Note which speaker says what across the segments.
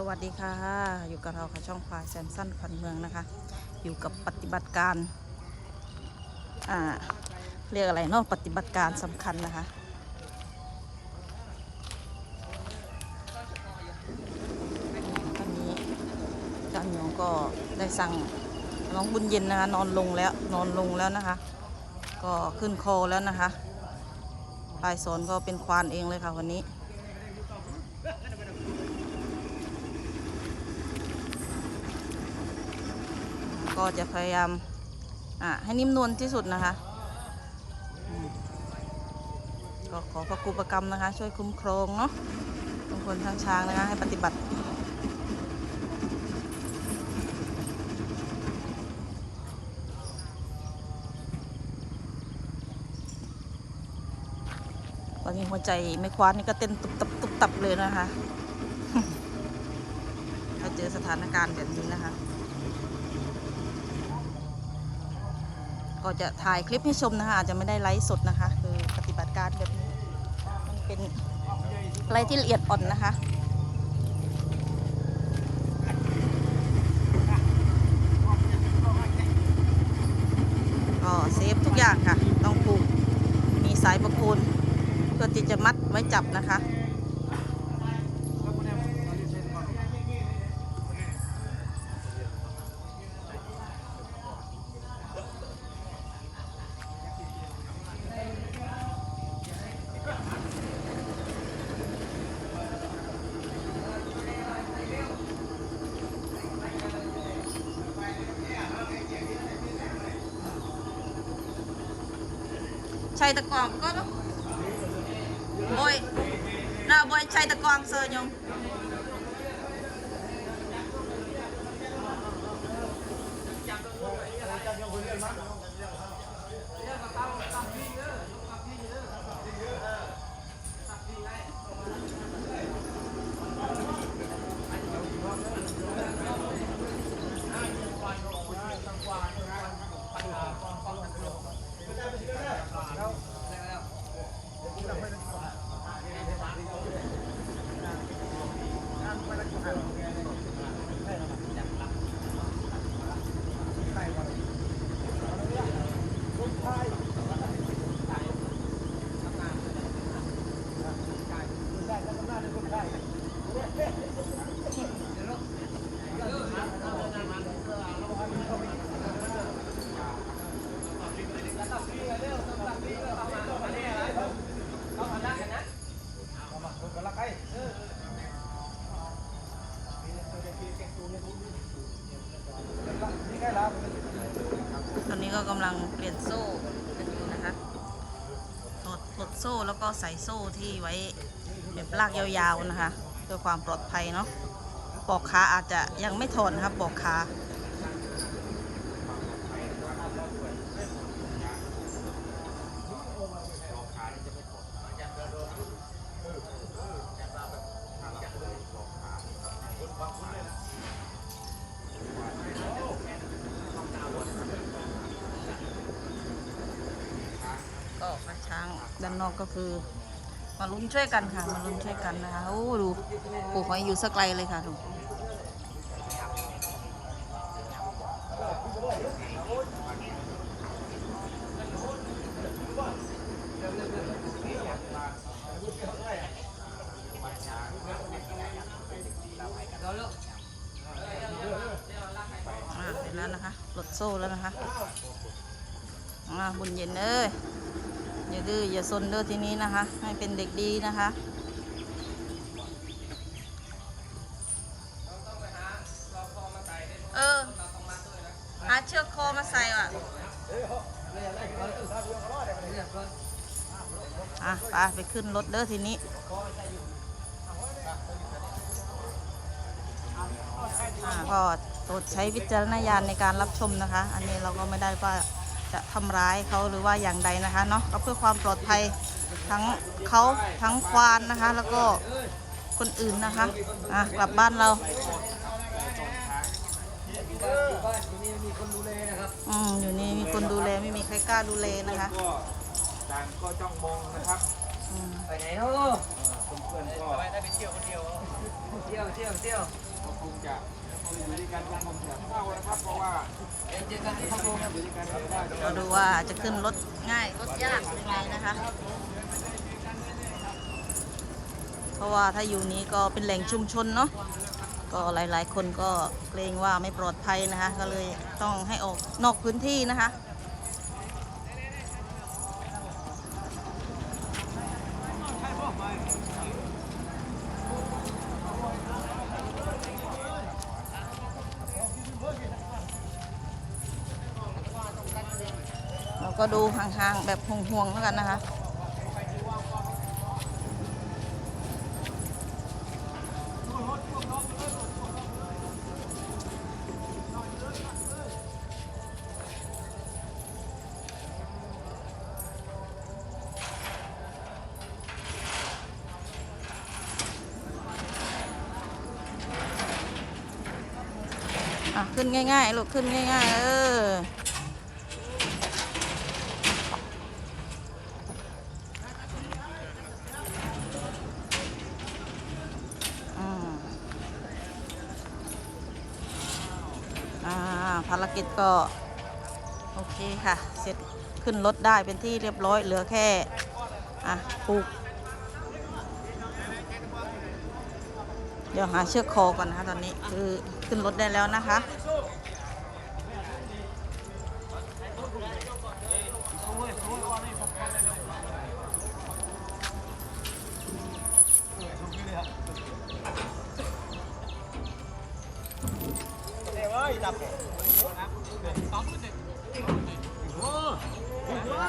Speaker 1: สวัสดีค่ะ อยู่กับเราค่ะช่องพลายแซมสั้นขวัญเมืองนะคะ อยู่กับปฏิบัติการอ่าเรียกอะไรเนาะปฏิบัติการสำคัญนะคะ ตอนนี้จารย์หยงก็ได้สั่งน้องบุญเย็นนะคะ นอนลงแล้วนอนลงแล้วนะคะ ก็ขึ้นคอแล้วนะคะปลายสนก็เป็นควานเองเลยค่ะวันนี้ ก็จะพยายามอะให้นิ่มนวลที่สุดนะคะ ก็ขอพระครูประกรรมนะคะ ช่วยคุ้มครองเนาะทุกคนทั้งช้างนะคะ ให้ปฏิบัติตอนนี้หัวใจไม่คว้านนี่ก็เต้นตุบตับตุบตับเลยนะคะ ถ้าเจอสถานการณ์แบบนี้นะคะ ก็จะถ่ายคลิปให้ชมนะคะ อาจจะไม่ได้ไลฟ์สดนะคะ คือปฏิบัติการแบบนี้มันเป็นอะไรที่ละเอียดอ่อนนะคะก็เซฟทุกอย่างค่ะ ต้องผูกมีสายประโคนเพื่อที่จะมัดไว้จับนะคะ ชัยตะกองก็เนาะบอยน่าบ่อยชัยตะกองเซอร์ยง ลังเปลี่ยนโซ่กันอยู่นะคะถอดปลดโซ่แล้วก็ใส่โซ่ที่ไว้แบบลากยาวๆนะคะเพื่อความปลอดภัยเนาะปอกขาอาจจะยังไม่ถอนครับปอกขา ก็มาช้างด้า นอกก็คือ มาลุ้นช่วยกันค่ะ มาลุ้นช่วยกันนะคะโอ้ดูปลูกไว้อยู่สักไกลเลยค่ะดูเสร็จแล้วนะคะปลดโซ่แล้วนะคะอ่าบุญเย็นเอ้ย ดื้ออย่าซนเด้อทีนี้นะคะ ให้เป็นเด็กดีนะคะเออหาเชือกคอมาใส่ว่ะอะไปไปขึ้นรถเด้อทีนี้อ่าก็โปรดใช้วิจารณญาณในการรับชมนะคะ อันนี้เราก็ไม่ได้ว่า จะทำร้ายเขาหรือว่าอย่างใดนะคะเนาะก็เพื่อความปลอดภัยทั้งเขาทั้งควานนะคะ แล้วก็คนอื่นนะคะอะกลับบ้านเราอืมอยู่นี่มีคนดูแลไม่มีใครกล้าดูแลนะคะ
Speaker 2: ก็ต่างก็จ้องมองนะครับ
Speaker 1: อืม
Speaker 3: ไปไหนเนาะ
Speaker 2: เพื่อนๆก็
Speaker 3: ได้ไปเที่ยวคนเดียวเที่ยวเที่ยวเที่ยว
Speaker 2: ก็ค งจะอยู่ด้วยกันคงจะเข้านะครับเพราะว่า
Speaker 3: เขาคงจะ
Speaker 2: อยู่ด้วยกันไม่ได้
Speaker 1: เราดูว่าจะขึ้นรถง่ายรถยากยังไงนะคะ เพราะว่าถ้าอยู่นี้ก็เป็นแหล่งชุมชนเนาะก็หลายๆ คนก็เกรงว่าไม่ปลอดภัยนะคะ ก็เลยต้องให้ออกนอกพื้นที่นะคะ ก็ดูห่างๆ แบบห่วงๆแล้วกันนะคะ อะ ขึ้นง่ายๆ ลูก ขึ้นง่ายๆ เออ ภารกิจก็ โอเคค่ะ เสร็จขึ้นรถได้เป็นที่เรียบร้อยเหลือแค่ อะปลูก เดี๋ยวหาเชือกคอก่อนนะคะตอนนี้คือขึ้นรถได้แล้วนะคะ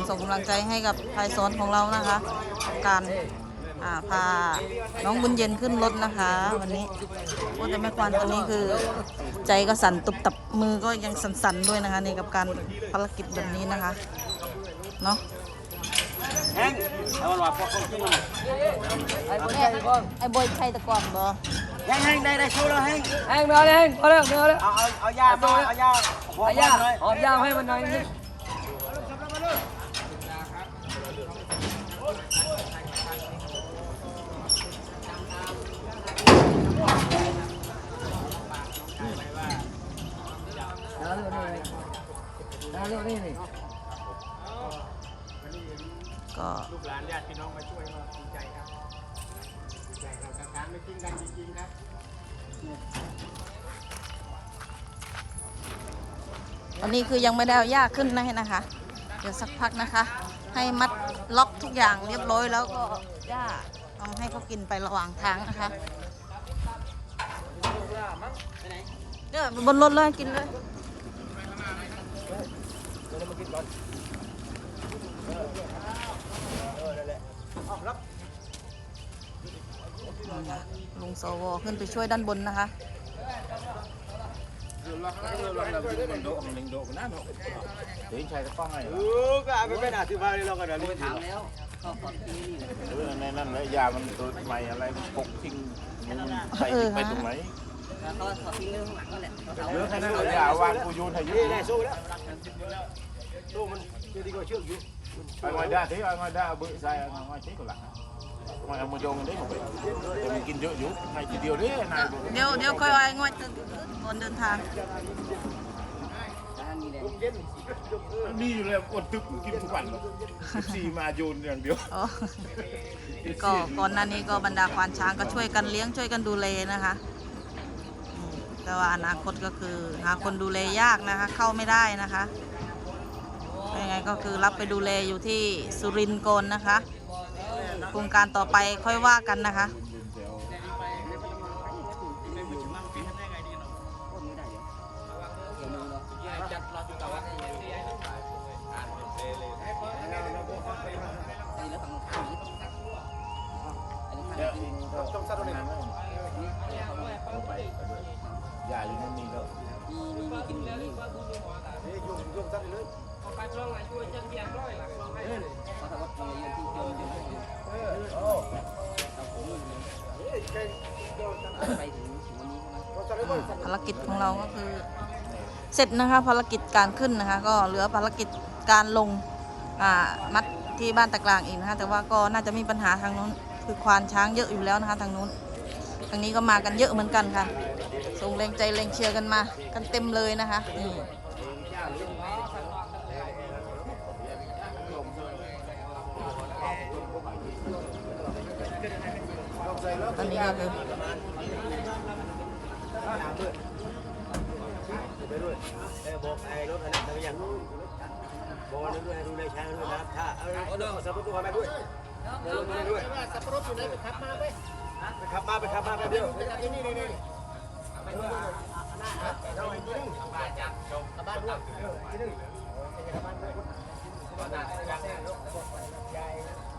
Speaker 1: งส่งกำลังใจให้กับพายสอนของเรานะคะกับการอ่าพาน้องบุญเย็นขึ้นรถนะคะ วันนี้โอ้แต่แม่ควานตัวนี้คือ ใจก็สั่นตุบตับมือก็ยังสั่นๆด้วยนะคะนี่กับการภารกิจแบบนี้นะคะเนาะ
Speaker 2: แห้งเอาว่าพอเขาขึ้นมา
Speaker 3: ไอ้คนใหญ่ก่อน
Speaker 1: ไอ้บอยใช่ตะกอนบ่
Speaker 2: แห้งแห้งได้ได้ชูแล้วแห้ง
Speaker 3: แห้งไม่เอาเลยแห้งพอแล้วไม่เอาแล้ว
Speaker 2: เอาเอาเอายามาเอายา
Speaker 3: เอายา
Speaker 1: กา
Speaker 2: รไม่ทิ้งกันจริงๆครับ
Speaker 1: ตอนนี้คือยังไม่ได้เอาหญ้าขึ้นนะนะคะ เดี๋ยวสักพักนะคะ ให้มัดล็อกทุกอย่างเรียบร้อยแล้วก็หญ้าเอาให้เขากินไประหว่างทางนะคะเดี๋ยวบนรถเลยกินเลย ลุงสวขึ้นไปช่วยด้านบนนะคะ
Speaker 2: เออก็เอาไปเป็นอธิบายเราก็ได้
Speaker 3: ไปถามแล้วเขาขอที่นี่เลย
Speaker 4: เออในนั้นเลยยามันตัวใหม่อะไรมันปกทิ้งมันใส่ไปตรงไหน
Speaker 3: เขาขอทิ้งเรื่องข้างหลังนั่นแหละเขาถาม
Speaker 4: เหลือแค่นั้นเอายาวางกูโยนให้ยุ่
Speaker 2: นี่ได้สู้แล้วสู้มันจะดีกว่าเชือกอยู่
Speaker 4: ไป ngoài ra thế ở ngoài ra bự dài ở ngoài thế của lạ ngoài ông mua dông đấy không phải để mình kinh dữ dữ này chỉ điều đấy này
Speaker 1: เดี๋ยวเดี๋ยวค่อยเอาไอ้งวดก่อนเดินทาง
Speaker 3: ร้านนี้และ
Speaker 4: đi là còn tức kim thủ quản gì mà dồn อย่างเดียว
Speaker 1: อ๋อก็ก่อนหน้านี้ก็บรรดาควานช้างก็ช่วยกันเลี้ยงช่วยกันดูแลนะคะแต่ว่าอนาคตก็คือหาคนดูแลยากนะคะ เข้าไม่ได้นะคะยังไงก็คือรับไปดูแลอยู่ที่สุรินทร์ก่อนนะคะ โครงการต่อไปค่อยว่ากันนะคะ
Speaker 2: trong sát đô này dạ như nên mình đâu đi đi đi kinh lý thế dùng dùng sát đi lớn ไปช่วงไห
Speaker 3: นช่วยจัเบียร้วยล่ะเขาถา
Speaker 4: ว่าทำไมยังที่เจ
Speaker 3: อ
Speaker 1: ภารกิจของเราก็คือ เสร็จนะคะภารกิจการขึ้นนะคะ ก็เหลือภารกิจการลงอ่ามัดที่บ้านตะกลางอีกนะคะ แต่ว่าก็น่าจะมีปัญหาทางนู้นคือควานช้างเยอะอยู่แล้วนะคะทางนู้น ทางนี้ก็มากันเยอะเหมือนกันค่ะส่งแรงใจแรงเชียร์กันมา กันเต็มเลยนะคะนี่ ตอนนี้ก็คือ
Speaker 2: ไปด้วยเออบอกไอ้รถคันนั้นไปยังบอกว่าด้วยดูในช้างด้วยนะถ้าเอาเอาเดินสับปะรดมาด้วยเดินมาด้วยสับปะรดอยู่ไหนไปขับมาไปไปขับมาไปขับมาไปเดียวนี่นี่นี่
Speaker 4: เออเอ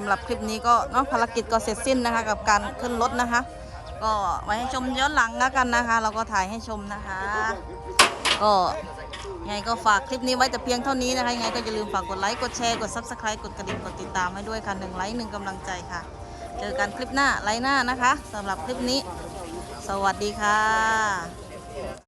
Speaker 1: สำหรับคลิปนี้ก็เนาะภารกิจก็เสร็จสิ้นนะคะ กับการขึ้นรถนะคะ ก็ไว้ให้ชมย้อนหลังแล้วกันนะคะ เราก็ถ่ายให้ชมนะคะ ก็ยังไงก็ฝากคลิปนี้ไว้แต่เพียงเท่านี้นะคะยังไงก็อย่าลืมฝากกดไลค์กดแชร์กด subscribe กดกระดิ่งกดติดตามให้ด้วยค่ะหนึ่งไลค์หนึ่งกำลังใจค่ะ เจอกันคลิปหน้าไลค์หน้านะคะสำหรับคลิปนี้ สวัสดีค่ะ